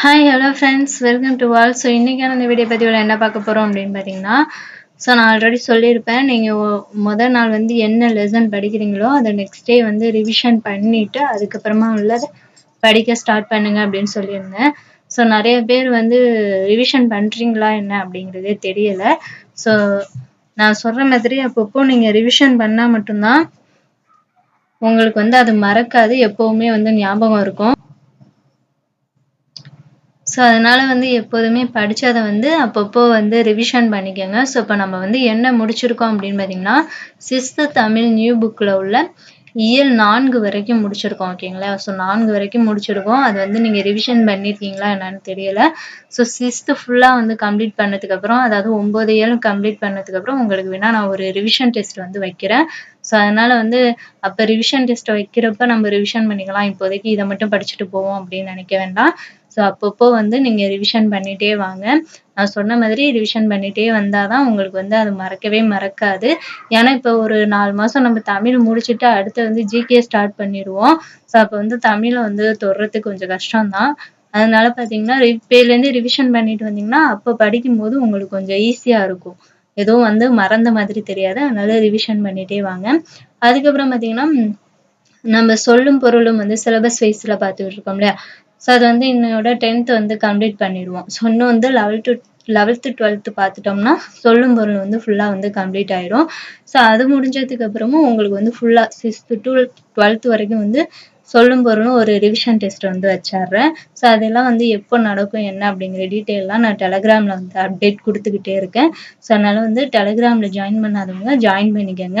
Hi hello friends welcome to wall so இன்றைக்கான இந்த video பதிவில் என்ன பார்க்க போகிறோம் அப்படின்னு பார்த்தீங்கன்னா ஸோ நான் ஆல்ரெடி சொல்லியிருப்பேன். நீங்கள் முதல் நாள் வந்து என்ன லெசன் படிக்கிறீங்களோ அதை நெக்ஸ்ட் டே வந்து ரிவிஷன் பண்ணிவிட்டு அதுக்கப்புறமா உள்ளதை படிக்க ஸ்டார்ட் பண்ணுங்க அப்படின்னு சொல்லியிருந்தேன். ஸோ நிறைய பேர் வந்து ரிவிஷன் பண்ணுறீங்களா என்ன அப்படிங்கிறதே தெரியலை. ஸோ நான் சொல்கிற மாதிரி அப்பப்போ நீங்கள் ரிவிஷன் பண்ணால் மட்டும்தான் உங்களுக்கு வந்து அது மறக்காது. எப்போவுமே வந்து ஞாபகம் இருக்கும். ஸோ அதனால் வந்து எப்போதுமே படித்ததை வந்து அப்பப்போ வந்து ரிவிஷன் பண்ணிக்கோங்க. ஸோ இப்போ நம்ம வந்து என்ன முடிச்சிருக்கோம் அப்படின்னு பார்த்தீங்கன்னா சிக்ஸ்த்து தமிழ் நியூ புக்கில் உள்ள இயல் நான்கு வரைக்கும் முடிச்சிருக்கோம் ஓகேங்களா ஸோ நான்கு வரைக்கும் முடிச்சிருக்கோம். அது வந்து நீங்கள் ரிவிஷன் பண்ணியிருக்கீங்களா என்னன்னு தெரியல. ஸோ சிக்ஸ்த்து ஃபுல்லாக வந்து கம்ப்ளீட் பண்ணதுக்கப்புறம் அதாவது ஒம்பது இயலும் கம்ப்ளீட் பண்ணதுக்கப்புறம் உங்களுக்கு வேணால் நான் ஒரு ரிவிஷன் டெஸ்ட் வந்து வைக்கிறேன். ஸோ அதனால் வந்து அப்போ ரிவிஷன் டெஸ்ட் வைக்கிறப்ப நம்ம ரிவிஷன் பண்ணிக்கலாம். இப்போதைக்கு இதை மட்டும் படிச்சுட்டு போவோம் அப்படின்னு நினைக்க வேண்டாம். ஸோ அப்பப்போ வந்து நீங்கள் ரிவிஷன் பண்ணிகிட்டே வாங்க. நான் சொன்ன மாதிரி ரிவிஷன் பண்ணிகிட்டே வந்தால் தான் உங்களுக்கு வந்து அது மறக்கவே மறக்காது. ஏன்னா இப்போ ஒரு நாலு மாதம் நம்ம தமிழ் முடிச்சுட்டு அடுத்து வந்து ஜிகே ஸ்டார்ட் பண்ணிடுவோம். ஸோ அப்போ வந்து தமிழை வந்து தொடுறதுக்கு கொஞ்சம் கஷ்டம்தான். அதனால பார்த்தீங்கன்னா இப்போலேருந்து ரிவிஷன் பண்ணிட்டு வந்தீங்கன்னா அப்போ படிக்கும்போது உங்களுக்கு கொஞ்சம் ஈஸியாக இருக்கும். எதுவும் வந்து மறந்த மாதிரி தெரியாது. அதனால ரிவிஷன் பண்ணிட்டே வாங்க. அதுக்கப்புறம் பார்த்தீங்கன்னா நம்ம சொல்லும் பொருளும் வந்து சிலபஸ் வைஸில் பார்த்துட்டு இருக்கோம் இல்லையா? ஸோ அது வந்து என்னோட டென்த் வந்து கம்ப்ளீட் பண்ணிடுவோம். ஸோ இன்னும் வந்து லெவல்த்து லெவல்த்து டுவெல்த்து பார்த்துட்டோம்னா சொல்லும் பொருள் வந்து ஃபுல்லாக வந்து கம்ப்ளீட் ஆயிடும் ஸோ அது முடிஞ்சதுக்கு அப்புறமும் உங்களுக்கு வந்து ஃபுல்லாக சிக்ஸ்த்து டு டுவெல்த் வரைக்கும் வந்து சொல்லும் பொருளும் ஒரு ரிவிஷன் டெஸ்ட் வந்து வச்சிடுறேன். ஸோ அதெல்லாம் வந்து எப்போ நடக்கும் என்ன அப்படிங்கிற டீட்டெயிலாம் நான் டெலகிராமில் வந்து அப்டேட் கொடுத்துக்கிட்டே இருக்கேன். ஸோ அதனால் வந்து டெலகிராமில் ஜாயின் பண்ணாதவங்க ஜாயின் பண்ணிக்கோங்க.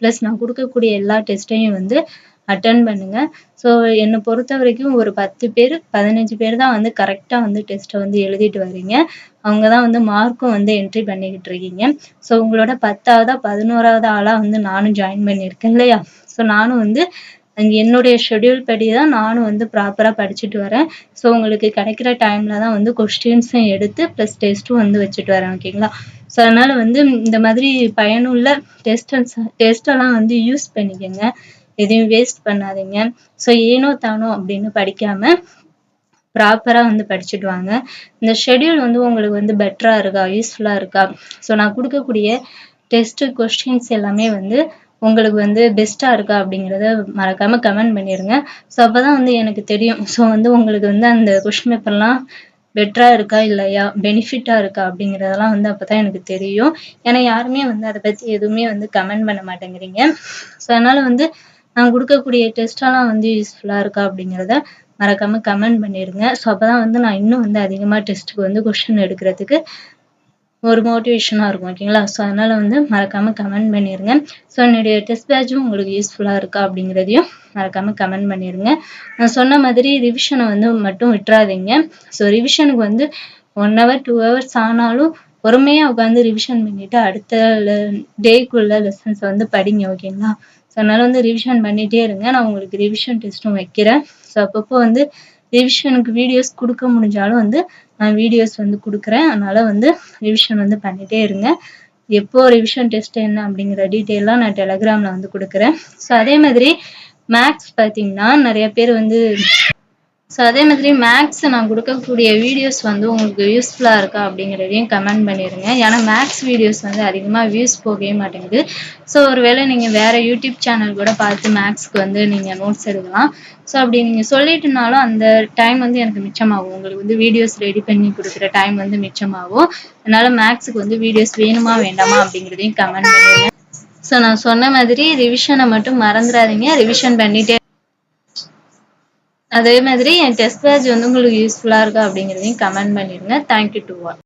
ப்ளஸ் நான் கொடுக்கக்கூடிய எல்லா டெஸ்ட்டையும் வந்து அட்டன் பண்ணுங்க. ஸோ என்னை பொறுத்த வரைக்கும் ஒரு பத்து பேர் பதினஞ்சு பேர் தான் வந்து கரெக்டாக வந்து டெஸ்ட்டை வந்து எழுதிட்டு வரீங்க. அவங்க தான் வந்து மார்க்கும் வந்து என்ட்ரி பண்ணிக்கிட்டு இருக்கீங்க. ஸோ உங்களோட பத்தாவதா பதினோராவது ஆளாக வந்து நானும் ஜாயின் பண்ணியிருக்கேன் இல்லையா? ஸோ நானும் வந்து என்னுடைய ஷெடியூல் படி தான் நானும் வந்து ப்ராப்பராக படிச்சுட்டு வரேன். ஸோ உங்களுக்கு கிடைக்கிற டைமில் தான் வந்து கொஸ்டின்ஸும் எடுத்து ப்ளஸ் டெஸ்ட்டும் வந்து வச்சுட்டு வரேன் ஓகேங்களா ஸோ அதனால் வந்து இந்த மாதிரி பயனுள்ள டெஸ்ட் டெஸ்ட்டெல்லாம் வந்து யூஸ் பண்ணிக்கோங்க. எதையும் வேஸ்ட் பண்ணாதீங்க. ஸோ ஏனோ தானோ அப்படின்னு படிக்காம ப்ராப்பராக வந்து படிச்சுட்டு வாங்க. இந்த ஷெடியூல் வந்து உங்களுக்கு வந்து பெட்டராக இருக்கா? யூஸ்ஃபுல்லாக இருக்கா? ஸோ நான் கொடுக்கக்கூடிய டெஸ்ட்டு கொஸ்டின்ஸ் எல்லாமே வந்து உங்களுக்கு வந்து பெஸ்ட்டாக இருக்கா அப்படிங்கிறத மறக்காமல் கமெண்ட் பண்ணிடுங்க ஸோ அப்போ தான் வந்து எனக்கு தெரியும். ஸோ வந்து உங்களுக்கு வந்து அந்த கொஷின் பேப்பர்லாம் பெட்டராக இருக்கா இல்லையா? பெனிஃபிட்டாக இருக்கா அப்படிங்கிறதெல்லாம் வந்து அப்போ தான் எனக்கு தெரியும். ஏன்னா யாருமே வந்து அதை பற்றி எதுவுமே வந்து கமெண்ட் பண்ண மாட்டேங்கிறீங்க. ஸோ அதனால் வந்து நான் கொடுக்கக்கூடிய டெஸ்ட்டெல்லாம் வந்து யூஸ்ஃபுல்லாக இருக்கா அப்படிங்கிறத மறக்காமல் கமெண்ட் பண்ணிடுங்க. ஸோ அப்போ தான் வந்து நான் இன்னும் வந்து அதிகமாக டெஸ்ட்டுக்கு வந்து கொஷின் எடுக்கிறதுக்கு ஒரு மோட்டிவேஷனாக இருக்கும் ஓகேங்களா ஸோ அதனால் வந்து மறக்காமல் கமெண்ட் பண்ணிடுங்க. ஸோ என்னுடைய டெஸ்ட் பேட்சும் உங்களுக்கு யூஸ்ஃபுல்லாக இருக்கா அப்படிங்கிறதையும் மறக்காமல் கமெண்ட் பண்ணிடுங்க. நான் சொன்ன மாதிரி ரிவிஷனை வந்து மட்டும் விட்டுறாதீங்க. ஸோ ரிவிஷனுக்கு வந்து ஒன் ஹவர் டூ ஹவர்ஸ் ஆனாலும் பொறுமையாக உட்காந்து ரிவிஷன் பண்ணிவிட்டு அடுத்த டேக்குள்ள லெசன்ஸை வந்து படிங்க ஓகேங்களா ஸோ அதனால் வந்து ரிவிஷன் பண்ணிகிட்டே இருங்க. நான் உங்களுக்கு ரிவிஷன் டெஸ்ட்டும் வைக்கிறேன். ஸோ அப்பப்போ வந்து ரிவிஷனுக்கு வீடியோஸ் கொடுக்க முடிஞ்சாலும் வந்து நான் வீடியோஸ் வந்து கொடுக்குறேன். அதனால் வந்து ரிவிஷன் வந்து பண்ணிகிட்டே இருங்க. எப்போ ரிவிஷன் டெஸ்ட் என்ன அப்படிங்கிற டீட்டெயிலாம் நான் டெலகிராமில் வந்து கொடுக்குறேன். ஸோ அதே மாதிரி மேக்ஸ் பார்த்தீங்கன்னா நிறைய பேர் வந்து ஸோ அதே மாதிரி மேக்ஸ் நான் கொடுக்கக்கூடிய வீடியோஸ் வந்து உங்களுக்கு யூஸ்ஃபுல்லாக இருக்கா அப்படிங்கிறதையும் கமெண்ட் பண்ணிடுங்க ஏன்னா மேக்ஸ் வீடியோஸ் வந்து அதிகமாக வியூஸ் போகவே மாட்டேங்குது. ஸோ ஒருவேளை நீங்கள் வேறு யூடியூப் சேனல் கூட பார்த்து மேக்ஸ்க்கு வந்து நீங்கள் நோட்ஸ் எடுக்கலாம். ஸோ அப்படி நீங்கள் சொல்லிட்டுனாலும் அந்த டைம் வந்து எனக்கு மிச்சமாகும். உங்களுக்கு வந்து வீடியோஸ் ரெடி பண்ணி கொடுக்குற டைம் வந்து மிச்சமாகும். அதனால் மேக்ஸுக்கு வந்து வீடியோஸ் வேணுமா வேண்டாமா அப்படிங்கிறதையும் கமெண்ட் பண்ணிடுங்க ஸோ நான் சொன்ன மாதிரி ரிவிஷனை மட்டும் மறந்துடாதீங்க. ரிவிஷன் பண்ணிட்டே அதே மாதிரி என் டெஸ்ட் பேட்ச் வந்து உங்களுக்கு யூஸ்ஃபுல்லாக இருக்கா அப்படிங்கிறதையும் கமெண்ட் பண்ணிடுங்க. Thank you to all